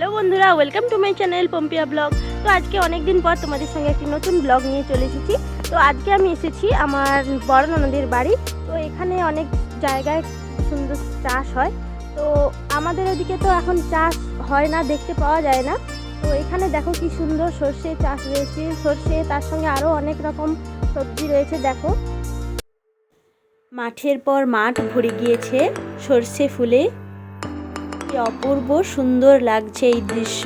Hello বন্ধুরা welcome to my channel Pompia blog তো আজকে অনেক দিন পর তোমাদের সঙ্গে একটি নতুন ব্লগ নিয়ে চলে এসেছি। তো আজকে আমি এসেছি আমার বড় ননদের বাড়ি। তো এখানে অনেক জায়গায় সুন্দর চাষ হয়। তো আমাদের ওদিকে তো এখন চাষ হয় না, দেখতে পাওয়া যায় না। তো এখানে দেখো কি সুন্দর সর্ষে চাষ রয়েছে সর্ষে, তার সঙ্গে আরও অনেক রকম সবজি রয়েছে, দেখো। মাঠের পর মাঠ ভরে গিয়েছে সর্ষে ফুলে। কি অপূর্ব সুন্দর লাগছে এই দৃশ্য।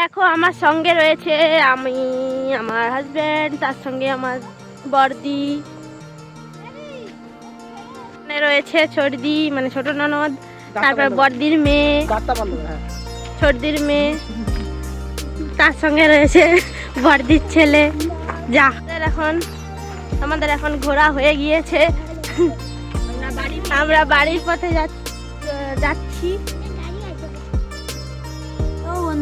দেখো আমার সঙ্গে রয়েছে আমি আমার হাজব্যান্ড তার সঙ্গে আমার বর্দি রয়েছে ছর্দি মানে ছোট ননদ তারপর বর্দির মেয়ে। হ্যাঁ। ছর্দির মেয়ে। তার সঙ্গে রয়েছে বর্দির ছেলে। যা আমাদের এখন আমাদের এখন ঘোরা হয়ে গিয়েছে। আমরা বাড়ির পথে যাচ্ছি।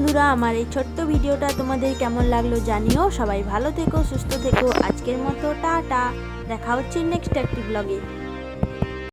বন্ধুরা, আমার এই ছোট্ট ভিডিওটা তোমাদের কেমন লাগল জানিও। সবাই ভালো থেকো, সুস্থ থেকো। আজকের মতো, টাটা। দেখা হচ্ছে নেক্সট একটি ব্লগে